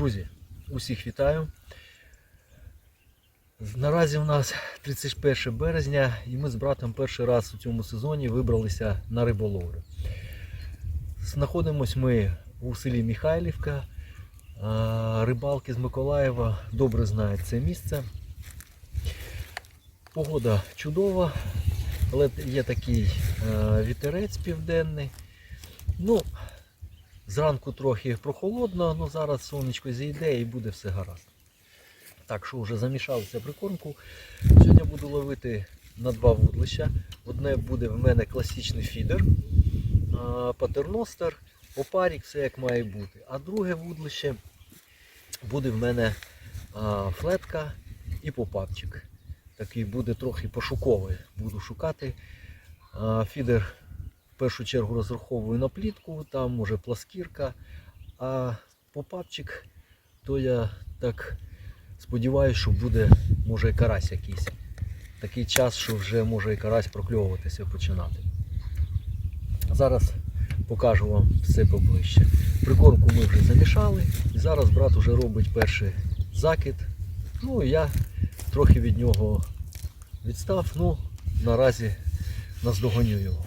Друзі, усіх вітаю. Наразі у нас 31 березня і ми з братом перший раз у цьому сезоні вибралися на риболовлю. Знаходимось ми у селі Михайлівка. Рибалки з Миколаєва добре знають це місце. Погода чудова, але є такий е, вітерець південний. Ну, Зранку трохи прохолодно, але зараз сонечко зійде і буде все гаразд. Так що вже замішалися прикормку. Сьогодні буду ловити на два вудлища. Одне буде в мене класичний фідер, патерностер, опарік, все як має бути. А друге вудлище буде в мене флетка і попапчик. Такий буде трохи пошуковий. Буду шукати. Фідер першу чергу розраховую на плітку, там може пласкірка, а попапчик, то я так сподіваюся, що буде може і карась якийсь. Такий час, що вже може і карась прокльовуватися починати. Зараз покажу вам все поближче. Прикормку ми вже замішали, і зараз брат вже робить перший закид. Ну я трохи від нього відстав, ну наразі наздоgonю його.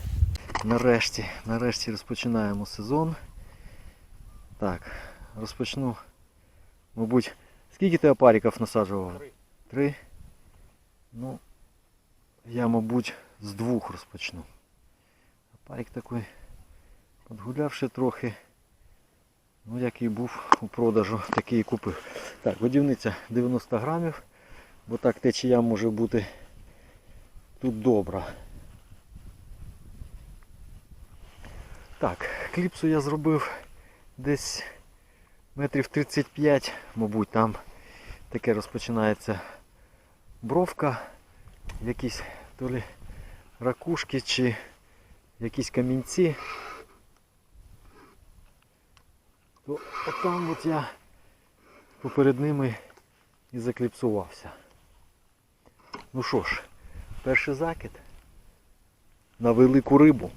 Нарешті, нарешті розпочинаємо сезон. Так, розпочну. Мабуть, скільки ти опариків насаджував? Три. Три? Ну, я, мабуть, з двох розпочну. Опарик такий подгулявши трохи. Ну, який був у продажу, такий і купив. Так, годівниця 90 грамів, бо так течія може бути тут добра. Так, кліпсу я зробив десь метрів 35, мабуть, там таке розпочинається бровка, якісь то лі ракушки чи якісь камінці. То отам от я поперед ними і закліпсувався. Ну що ж, перший закид на велику рибу.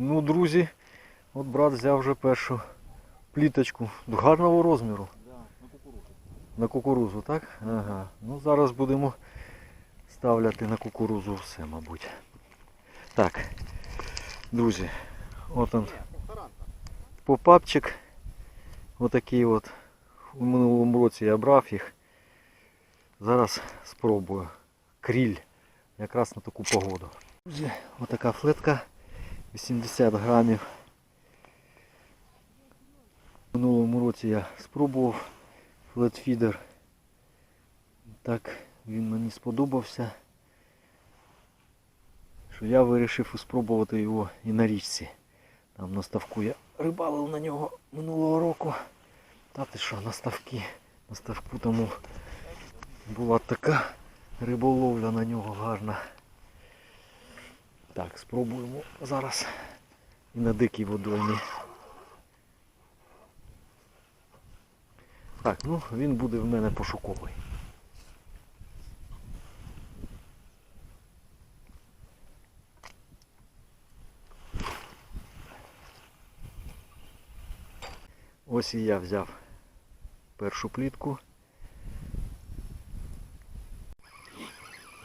Ну, друзі, от брат взяв вже першу пліточку гарного розміру. На кукурузу. Так? Ага. Ну зараз будемо ставляти на кукурузу все, мабуть. Так, друзі, от он попапчик. Отакий от. У минулому році я брав їх. Зараз спробую. Кріль. Якраз на таку погоду. Друзі, отака флетка. 80 грамів. В минулому році я спробував флетфідер. Так він мені сподобався. Що я вирішив спробувати його і на річці. Там на ставку я рибалив на нього минулого року. Та ти що, на ставки. На ставку тому була така риболовля на нього гарна. Так, спробуємо зараз і на дикій водоймі. Так, ну він буде в мене пошуковий. Ось і я взяв першу плітку.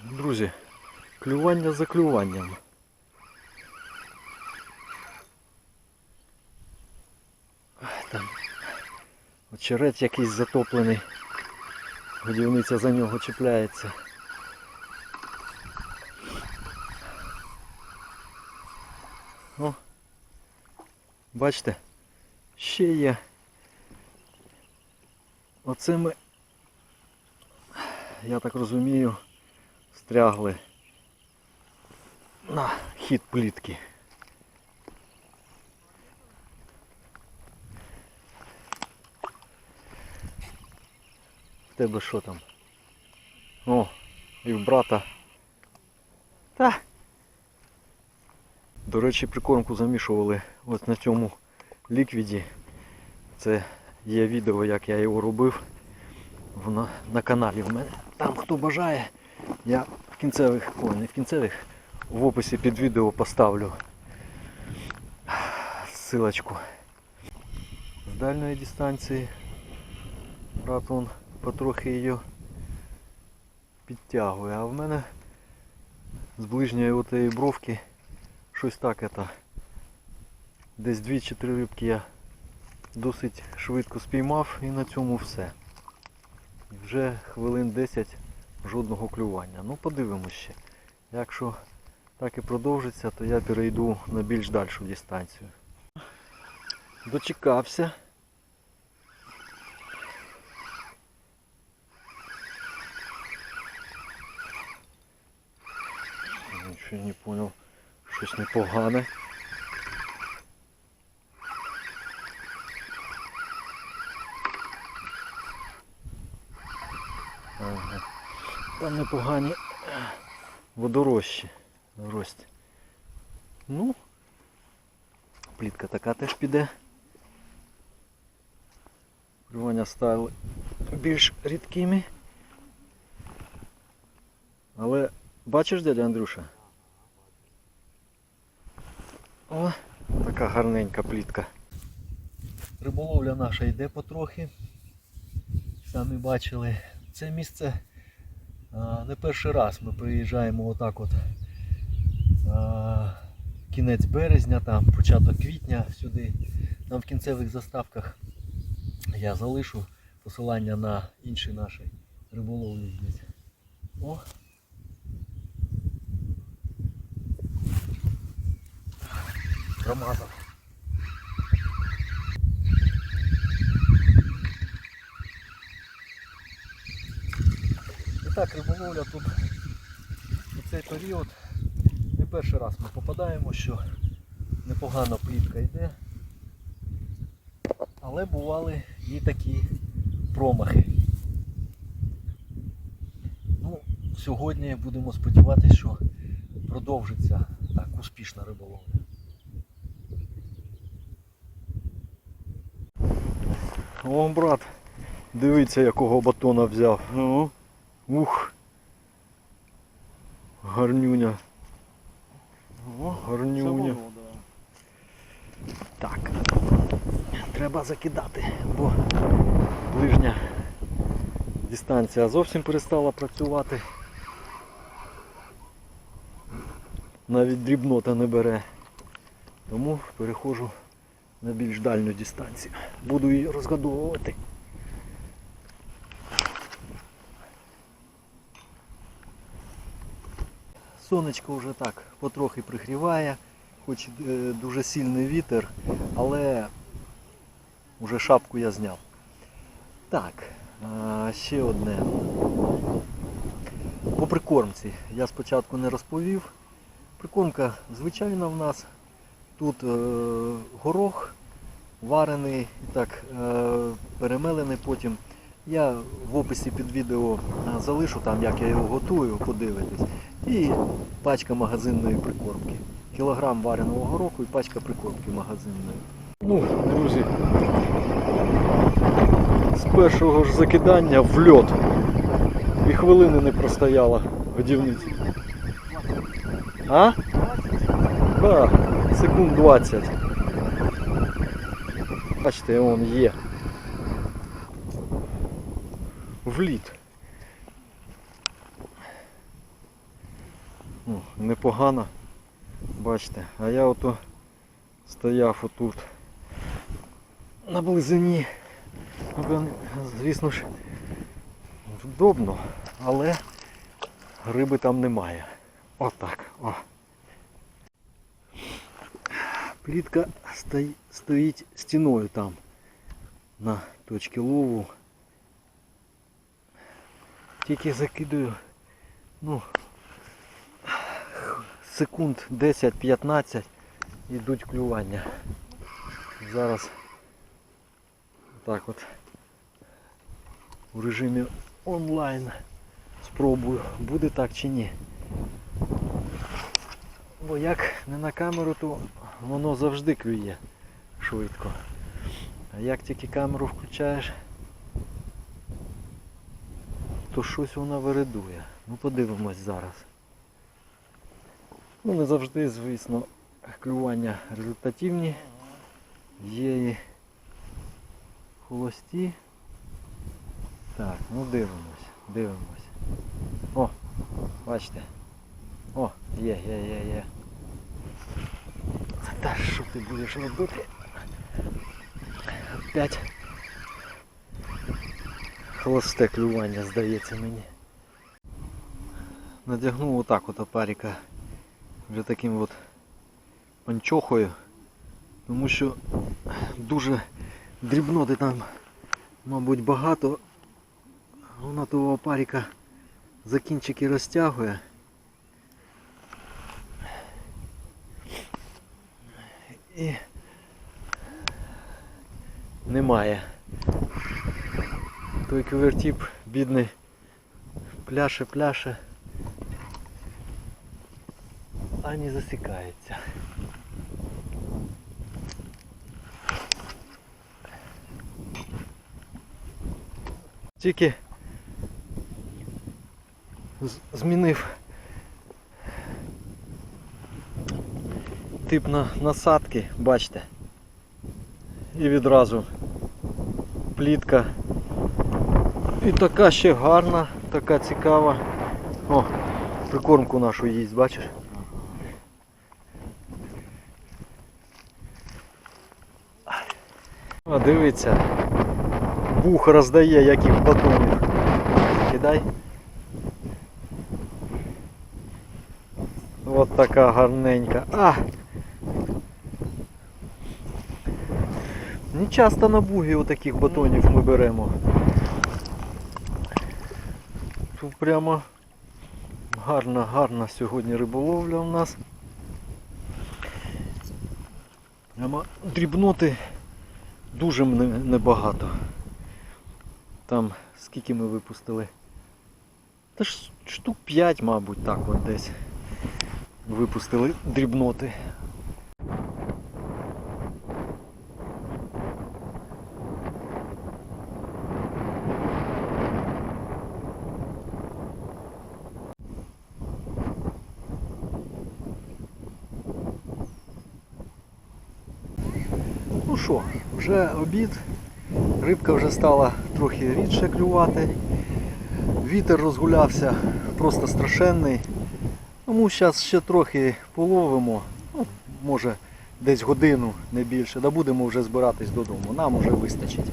Друзі, клювання за клюванням. Ах, Там очерет якийсь затоплений. Годівниця за нього чіпляється. О, бачите, ще є. Оце ми, я так розумію, стрягли на хід плітки. В тебе що там? О, і в брата. Та. До речі, прикормку замішували ось на цьому ліквіді. Це є відео, як я його робив на, на каналі в мене. Там хто бажає, я в кінцевих, ой, не в кінцевих, в описі під відео поставлю посилочку. З дальної дистанції брат он потрохи її підтягує, а в мене з ближньої отеї бровки щось так это. Десь 2-3 рибки я досить швидко спіймав і на цьому все. Вже хвилин 10 жодного клювання. Ну подивимось ще. Якщо так і продовжиться, то я перейду на більш дальшу дистанцію. Дочекався. Нічого не понял. Щось непогане. Ага. Там непогані водорощі рості. Ну, плітка така теж піде. Клювання стали більш рідкими. Але бачиш, дядя Андрюша? О, така гарненька плітка. Риболовля наша йде потрохи. Самі бачили. Це місце не перший раз ми приїжджаємо отак от кінець березня, там початок квітня сюди. Там в кінцевих заставках я залишу посилання на інші наші риболовлі. О! Промазав. І так, риболовля тут у цей період не перший раз ми попадаємо, що непогано плітка йде. Але бували і такі промахи. Ну, сьогодні будемо сподіватися, що продовжиться так успішна риболовля. О, брат, дивіться, якого батона взяв. Ну, ух. Гарнюня. О, гарнюня. Так. Треба закидати, бо ближня дистанція зовсім перестала працювати. Навіть дрібнота не бере. Тому переходжу на більш дальню дистанцію. Буду її розгодовувати. Сонечко вже так потрохи пригріває, хоч е, дуже сильний вітер, але вже шапку я зняв. Так, ще одне. По прикормці я спочатку не розповів. Прикормка звичайна в нас. Тут е, горох варений так е, перемелений потім. Я в описі під відео е, залишу там, як я його готую, подивитись. І пачка магазинної прикормки. Кілограм вареного гороху і пачка прикормки магазинної. Ну, друзі, з першого ж закидання в льот. І хвилини не простояла годівниця. А? Так, секунд 20. Бачите, он є. Вліт. Ну, непогано. Бачите, а я ото стояв отут на близині. Ну, Звісно ж, вдобно, але риби там немає. Отак. О. Плітка стої- стоїть стіною там на точці лову. Тільки закидаю, ну, секунд 10-15 йдуть клювання. Зараз так от у режимі онлайн спробую, буде так чи ні. Бо як не на камеру, то воно завжди клює швидко. А як тільки камеру включаєш, то щось вона виридує. Ну подивимось зараз. Ну не завжди, звісно, клювання результативні. Є і холості. Так, ну дивимось, дивимось. О, бачите. О, є, є, є, є. Та що ти будеш робити? Опять холосте клювання, здається мені. Надягнув отак от опаріка вже таким от панчохою, тому що дуже дрібноти там, мабуть, багато. Вона того опаріка за кінчики розтягує. І немає. Той квертіп бідний пляше, пляше, а не засікається. Тільки змінив тип на насадки, бачите. І відразу плітка. І така ще гарна, така цікава. О, прикормку нашу їсть, бачиш? О, дивіться. Бух роздає яких батонів. Кидай. От така гарненька. А! Не часто на бугі отаких батонів ми беремо. Тут прямо гарна, гарна сьогодні риболовля у нас. Прямо дрібноти дуже небагато. Там скільки ми випустили? Та ж штук 5, мабуть, так от десь випустили дрібноти. Ну що, вже обід, рибка вже стала трохи рідше клювати. Вітер розгулявся просто страшенний. Тому зараз ще трохи половимо, ну, може десь годину, не більше, да будемо вже збиратись додому. Нам вже вистачить.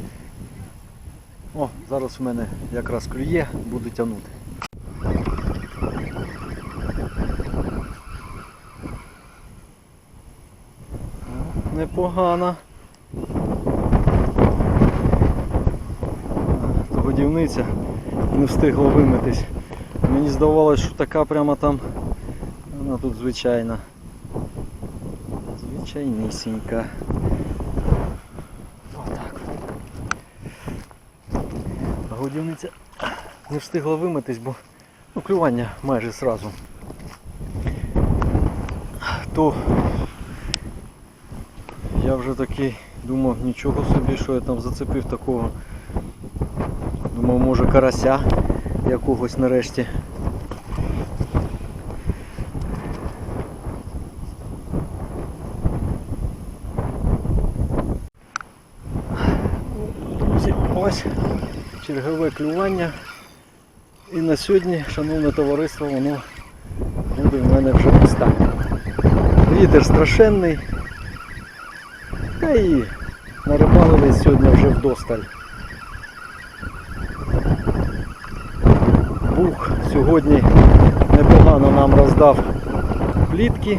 О, зараз в мене якраз клює, буду тягнути. Непогано. Годівниця не встигла вимитись. Мені здавалося, що така прямо там. Вона тут звичайна. Звичайнісінька. Отак. Годівниця не встигла вимитись, бо ну, клювання майже зразу. То я вже такий думав, нічого собі, що я там зацепив такого. Думав, може карася якогось нарешті. Ось чергове клювання. І на сьогодні, шановне товариство, воно буде в мене вже останнє. Вітер страшенний. Та і нарибалили сьогодні вже вдосталь. Бух сьогодні непогано нам роздав плітки.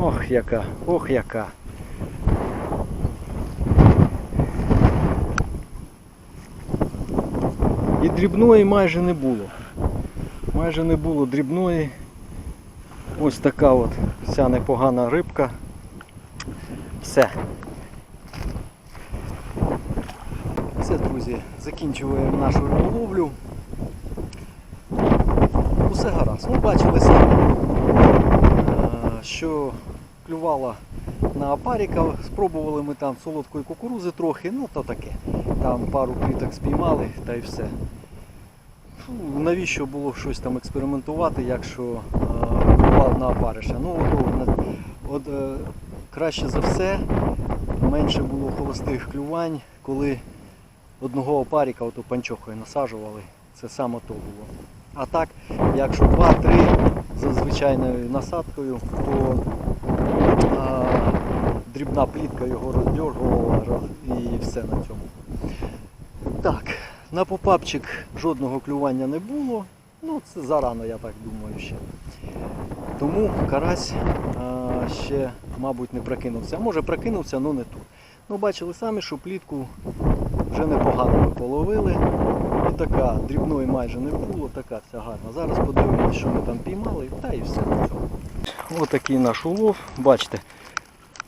Ох яка, ох яка. І дрібної майже не було. Майже не було дрібної. Ось така от вся непогана рибка. Все. Все, друзі, закінчуємо нашу риболовлю. Усе гаразд. Ну, бачили самі, е, що клювала на апаріка. Спробували ми там солодкої кукурузи трохи, ну то таке. Там пару кліток спіймали та й все. Ну, Навіщо було щось там експериментувати, якщо е, клювала на, опариша. Ну, от, от, от, е, краще за все, менше було холостих клювань, коли одного опаріка ото панчохою насаджували. Це саме то було. А так, якщо 2-3 за звичайною насадкою, то а, дрібна плітка його роздергувала і все на цьому. Так, на попапчик жодного клювання не було. Ну, це зарано, я так думаю, ще. Тому карась а, ще, мабуть, не прокинувся. Може прокинувся, але не тут. Ну, бачили самі, що плітку вже непогано ми половили. І така дрібної майже не було, така вся гарна. Зараз подивимось, що ми там піймали, та і все. Ось такий наш улов. Бачите,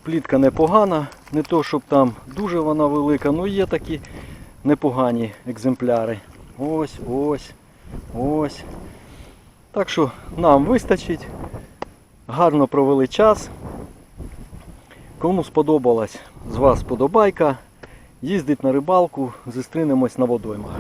плітка непогана, не то, щоб там дуже вона велика, але є такі непогані екземпляри. Ось, ось, ось. Так що нам вистачить. Гарно провели час. Кому сподобалась з вас подобайка, їздить на рибалку, зустрінемось на водоймах.